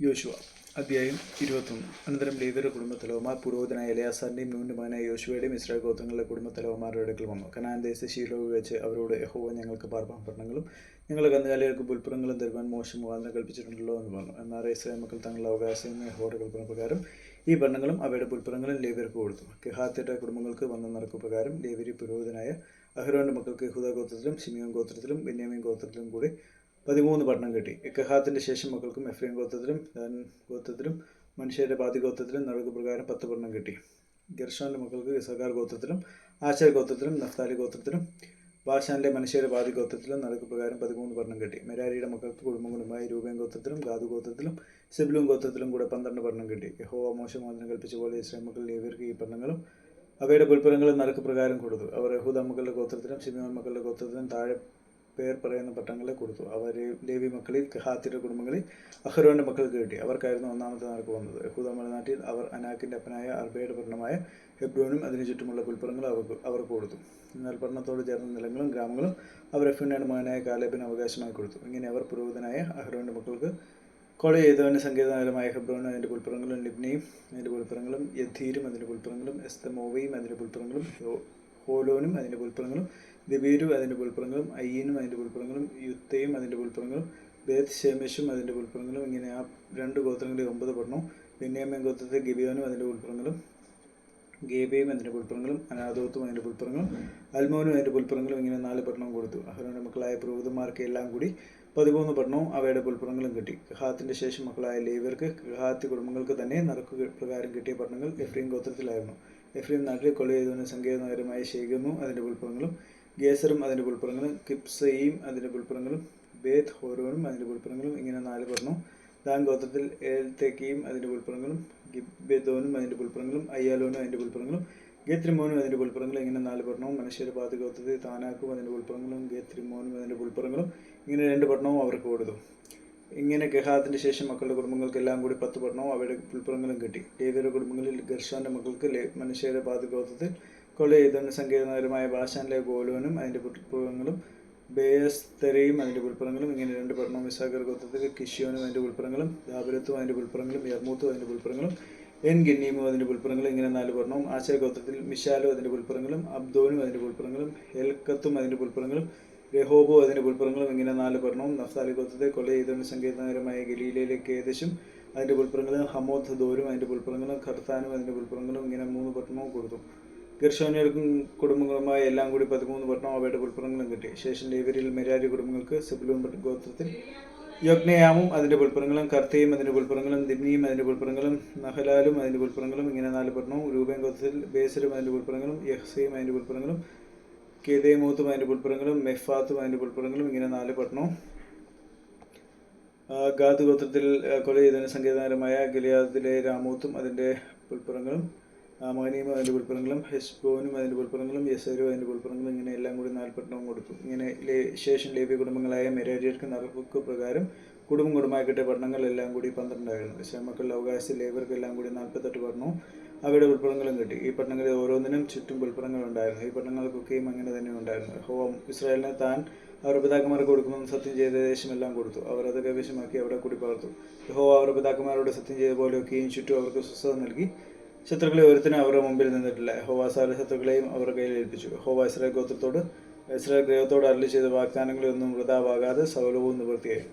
യോശുവ. അധ്യായം ഇരുപത്തൊന്ന്. അനന്തരം ലേവിയുടെ കുടുംബത്തലവന്മാർ പുരോഹിതനായ എലയാസാറിന്റെയും നൂന്റെ മകനായ യോശുവയുടെയും ഇസ്രായേൽ ഗോത്രങ്ങളുടെ കുടുംബത്തലവന്മാരുടെ അടുക്കൽ വന്നു. കനാൻ ദേശ ശീലോ വെച്ച് അവരോട് യഹോവ ഞങ്ങൾക്ക് പാർപ്പാൻ പട്ടണങ്ങളും ഞങ്ങളുടെ കന്നുകാലികൾക്ക് പുൽപ്പുറങ്ങളും തരുവാൻ മോശം മുഖാന്തരം കൽപ്പിച്ചിട്ടുണ്ടല്ലോ എന്ന് പറഞ്ഞു. എന്നാൽ ഇസ്രായേൽ മക്കൾ തങ്ങളുടെ അവകാശം യഹോയുടെ കൽപ്പന പ്രകാരം ഈ ഭരണങ്ങളും അവയുടെ പുൽപ്പുറങ്ങളും ലേവ്യർക്ക് കൊടുത്തു. കെഹാത്തിയുടെ കുടുംബങ്ങൾക്ക് വന്ന നടക്കു പ്രകാരം ലേവരി പുരോഹിതനായ അഹ്റോന്റെ മക്കൾക്ക് യഹൂദ ഗോത്രത്തിലും ഷിമിയോൻ ഗോത്രത്തിലും ബെന്യാമിൻ ഗോത്രത്തിലും കൂടി പതിമൂന്ന് പട്ടണം കിട്ടി. എക്കഹാത്തിന്റെ ശേഷം മക്കൾക്കും എഫ്രീം ഗോത്രത്തിലും ദാൻ ഗോത്രത്തിലും മനുഷ്യരുടെ പാതി ഗോത്രത്തിലും നടുക്ക് പ്രകാരം പത്ത് പട്ടണം കിട്ടി. ഗർഷാന്റെ മക്കൾക്ക് സർക്കാർ ഗോത്രത്തിലും ആശയ ഗോത്രത്തിലും നഫ്താലി ഗോത്രത്തിലും ബാഷാനിലെ മനുഷ്യരുടെ പാതി ഗോത്രത്തിലും നടുക്ക് പ്രകാരം പതിമൂന്ന് പട്ടണം കിട്ടി. മെരാരിയുടെ മക്കൾക്ക് കുടുംബങ്ങളുമായി രൂപേൻ ഗോത്രത്തിലും ഗാതു ഗോത്രത്തിലും സിബിലും ഗോത്രത്തിലും കൂടെ പന്ത്രണ്ട് പട്ടണം കിട്ടി. യഹോവ മോശം മോചനം കൽപ്പിച്ച പോലെ ഇസ്രായേൽ മക്കൾ ലേവർക്ക് ഈ പട്ടണങ്ങളും അവയുടെ പുൽപ്പുറങ്ങളും നറുക്ക് പ്രകാരം കൊടുത്തു. അവർ യഹൂദ മക്കളുടെ ഗോത്രത്തിലും സിമിയോൻ മക്കളുടെ ഗോത്രത്തിലും താഴെ പേർ പറയുന്ന പട്ടങ്ങളെ കൊടുത്തു. അവർ ലേവി മക്കളിൽ കഹാത്തിന്റെ കുടുംബങ്ങളിൽ അഹ്റോന്റെ മക്കൾക്ക് കിട്ടി. അവർക്കായിരുന്നു ഒന്നാമത്തെ നാൾക്ക് വന്നത്. യഹൂദ മലനാട്ടിൽ അവർ അനാക്കിന്റെ അപ്പനായ അർബയുടെ പട്ടണമായ ഹെബ്രോനും അതിനു ചുറ്റുമുള്ള പുൽപ്പുറങ്ങളും അവർക്ക് അവർക്ക് കൊടുത്തു. എന്നാൽ പട്ടണത്തോട് ചേർന്ന നിലങ്ങളും ഗ്രാമങ്ങളും അവർ എഫിന്റെ മകനായ കാലേബിന് അവകാശമായി കൊടുത്തു. ഇങ്ങനെ അവർ പുരോഹിതനായ അഹ്റോന്റെ മക്കൾക്ക് കൊല ചെയ്തവന് സങ്കേതനഗരമായ ഹെബ്രോനും അതിന്റെ പുൽപ്പുറങ്ങളും ലിബ്നയും അതിന്റെ പുൽപ്പുറങ്ങളും യധീരും അതിന്റെ പുൽപ്പുറങ്ങളും എസ്തമോവയും അതിന്റെ പുൽപ്പുറങ്ങളും ഹോലോനും അതിന്റെ പുൽപ്പുറങ്ങളും ദിബീരും അതിന്റെ പുൽപ്പുറങ്ങളും അയ്യനും അതിന്റെ പുൽപ്പുറങ്ങളും യുത്തയും അതിന്റെ പുൽപ്പുറങ്ങളും ബേത്ത് ഷേമേഷും അതിന്റെ പുൽപ്പുറങ്ങളും ഇങ്ങനെ ആ രണ്ട് ഗോത്രങ്ങളിൽ ഒമ്പത് പട്ടണവും ബെന്യാമിൻ ഗോത്രത്തെ ഗിബിയോനും അതിന്റെ പുൽപ്പുറങ്ങളും ഗേബയും അതിന്റെ പുൽപ്പുറങ്ങളും അനാഥോത്തും അതിന്റെ പുൽപ്പുറങ്ങളും അൽമോനും അതിന്റെ പുൽപ്പുറങ്ങളും ഇങ്ങനെ നാല് പട്ടണവും കൊടുത്തു. അഹ്റോന്റെ മക്കളായ പുരോഹിതന്മാർക്ക് എല്ലാം കൂടി പതിമൂന്ന് പട്ടണവും അവയുടെ പുൽപ്പുറങ്ങളും കിട്ടി. ഖഹാത്തിന്റെ ശേഷം മക്കളായ ലേവർക്ക് ഖഹാത്തി കുടുംബങ്ങൾക്ക് തന്നെ നറുക്ക് പ്രകാരം കിട്ടിയ പട്ടണങ്ങൾ എഫ്രീം ഗോത്രത്തിലായിരുന്നു. എഫ്രീം നാട്ടിൽ കൊല ചെയ്തവന് സങ്കേത നഗരമായ ഷേഗമും അതിന്റെ പുൽപ്പുറങ്ങളും ഗേസറും അതിന്റെ പുൽപ്പുറങ്ങളും കിപ്സയും അതിന്റെ പുൽപ്പുറങ്ങളും ബേത്ത് ഹോരോനും അതിന്റെ പുൽപ്പുറങ്ങളും ഇങ്ങനെ നാല് പറഞ്ഞു. ദാൻ ഗോത്രത്തിൽ ഏൽത്തേക്കയും അതിന്റെ പുൽപ്പുറങ്ങളും ഗിബെദോനും അതിന്റെ പുൽപ്പുറങ്ങളും അയ്യാലോനും അതിന്റെ പുൽപ്പുറങ്ങളും ഗേത്രിമോനും അതിന്റെ പുൽപ്പുറങ്ങളും ഇങ്ങനെ നാല് പട്ടണവും മനുഷ്യരുടെ പാതി ഗോത്രത്തിൽ താനാക്കും അതിന്റെ പുൽപ്പുറങ്ങളും ഗേത്രിമോനും അതിന്റെ പുൽപ്പുറങ്ങളും ഇങ്ങനെ രണ്ട് പട്ടണവും അവർക്ക് കൊടുത്തു. ഇങ്ങനെ ഗഹാദിന് ശേഷം മക്കളുടെ കുടുംബങ്ങൾക്ക് എല്ലാം കൂടി പത്ത് പട്ടണവും അവരുടെ പുൽപ്പുറങ്ങളും കിട്ടി. ലേവിയുടെ കുടുംബങ്ങളിൽ ഗർഷാന്റെ മക്കൾക്ക് മനുഷ്യരുടെ പാതി ഗോത്രത്തിൽ കൊല ചെയ്തവന് സങ്കേതനഗരമായ ബാഷാനിലെ ഗോലോനും അതിന്റെ പുൽപ്പുറങ്ങളും ബേസ്തരയും അതിന്റെ പുൽപ്പുറങ്ങളും ഇങ്ങനെ രണ്ട് പട്ടണവും വിസാഗർ ഗോത്രത്തിൽ കിഷിയോനും അതിന്റെ പുൽപ്പുറങ്ങളും ദാപുരത്തും അതിന്റെ പുൽപ്പുറങ്ങളും യർമൂത്തും അതിന്റെ പുൽപ്പുറങ്ങളും എൻ ഗന്നീമും അതിന്റെ പുൽപ്പുറങ്ങളും ഇങ്ങനെ നാല് പട്ടണവും ആശയ ഗോത്രത്തിൽ മിഷാലും അതിന്റെ പുൽപ്പുറങ്ങളും അബ്ദോനും അതിന്റെ പുൽപ്പുറങ്ങളും ഹെൽക്കത്തും അതിന്റെ പുൽപ്പുറങ്ങളും രഹോബോ അതിന്റെ പുൽപ്പുറങ്ങളും ഇങ്ങനെ നാല് പറഞ്ഞു നഫ്താലി ഗോത്രത്തെ കൊല ചെയ്തവന് സങ്കീർണകരമായ ഗലീലയിലേക്ക് ഏകദേശം അതിന്റെ പുൽപ്പുറങ്ങളും ഹമോദ് ദോരും അതിന്റെ പുൽപ്പുറങ്ങളും ഖർത്താനും അതിന്റെ പുൽപ്പുറങ്ങളും ഇങ്ങനെ മൂന്ന് പട്ടണവും കൊടുത്തു ഗർഷോനിയർക്കും കുടുംബങ്ങളുമായി എല്ലാം കൂടി പതിമൂന്ന് പട്ടണം അവയുടെ പുൽപ്പുറങ്ങളും കിട്ടി ശേഷം ലേവരിൽ മെരാരി കുടുംബങ്ങൾക്ക് സെബുലൂൺ ഗോത്രത്തിൽ യോഗ്നയാമും അതിന്റെ പുൽപ്പുറങ്ങളും കർത്തയും അതിന്റെ പുൽപ്പുറങ്ങളും ദിമ്നിയും അതിന്റെ പുൽപ്പുറങ്ങളും നഹലാലും അതിന്റെ പുൽപ്പുറങ്ങളും ഇങ്ങനെ നാല് പട്ടണവും രൂപൻ ഗോത്രത്തിൽ ബേസലും അതിന്റെ പുൽപ്പുറങ്ങളും യഹ്സയും അതിന്റെ പുൽപ്പുറങ്ങളും കേദേമൂത്തും അതിന്റെ പുൽപ്പുറങ്ങളും മെഫാത്തും അതിന്റെ പുൽപ്പുറങ്ങളും ഇങ്ങനെ നാല് പട്ടണവും. ഗാദ് ഗോത്രത്തിൽ കൊല ചെയ്തതിന് സങ്കേതനഗരമായ ഗലിയാദിലെ രാമൂത്തും അതിന്റെ പുൽപ്പുറങ്ങളും മകനീമും അതിന്റെ പുൽപ്പുറങ്ങളും ഹെസ്ബോനും അതിന്റെ പുൽപ്പുറങ്ങളും യസരും അതിന്റെ പുൽപ്പുറങ്ങളും ഇങ്ങനെ എല്ലാം കൂടി നാൽപ്പട്ടണവും കൊടുത്തു. ഇങ്ങനെ ശേഷം ലേവ്യ കുടുംബങ്ങളായ മെരാരിയർക്ക് നറുക്ക് പ്രകാരം കുടുംബം കുടുംബമായിക്കട്ടെ എല്ലാം കൂടി പന്ത്രണ്ടായിരുന്നു. ശ്രമക്കളുടെ അവകാശത്തിൽ ലേബർക്കെല്ലാം കൂടി നാൽപ്പത്തെട്ട് പട്ടണവും അവയുടെ ഉൾപ്പടങ്ങളും കിട്ടി. ഈ പട്ടണങ്ങളിൽ ഓരോന്നിനും ചുറ്റും പുൽപ്പുറങ്ങൾ ഉണ്ടായിരുന്നു. ഈ പട്ടണങ്ങൾക്കൊക്കെയും അങ്ങനെ തന്നെ ഉണ്ടായിരുന്നു. ഹോം ഇസ്രായേലിനെ താൻ അവരുടെ പിതാക്കന്മാർക്ക് കൊടുക്കുമെന്ന് സത്യം ചെയ്ത ദേശമെല്ലാം കൊടുത്തു. അവർ അത് കൈവശമാക്കി അവിടെ കൂടി പാർത്തു യഹോവ അവരുടെ പിതാക്കന്മാരോട് സത്യം ചെയ്ത പോലെയൊക്കെയും ചുറ്റും അവർക്ക് സ്വസ്ഥത നൽകി. ശത്രുക്കളെ ഒരുത്തിനും അവരുടെ മുമ്പിൽ നിന്നിട്ടില്ല. ഹോവ സാല ശത്രുക്കളെയും അവരുടെ കയ്യിൽ ഏൽപ്പിച്ചു. ഹോവ ഇസ്രായേൽ ഗോത്രത്തോട് ഇസ്രായേൽ ഗ്രഹത്തോട് അരളി ചെയ്ത വാഗ്ദാനങ്ങളൊന്നും വൃതാവാകാതെ സൗലഭവും നിവൃത്തിയായി.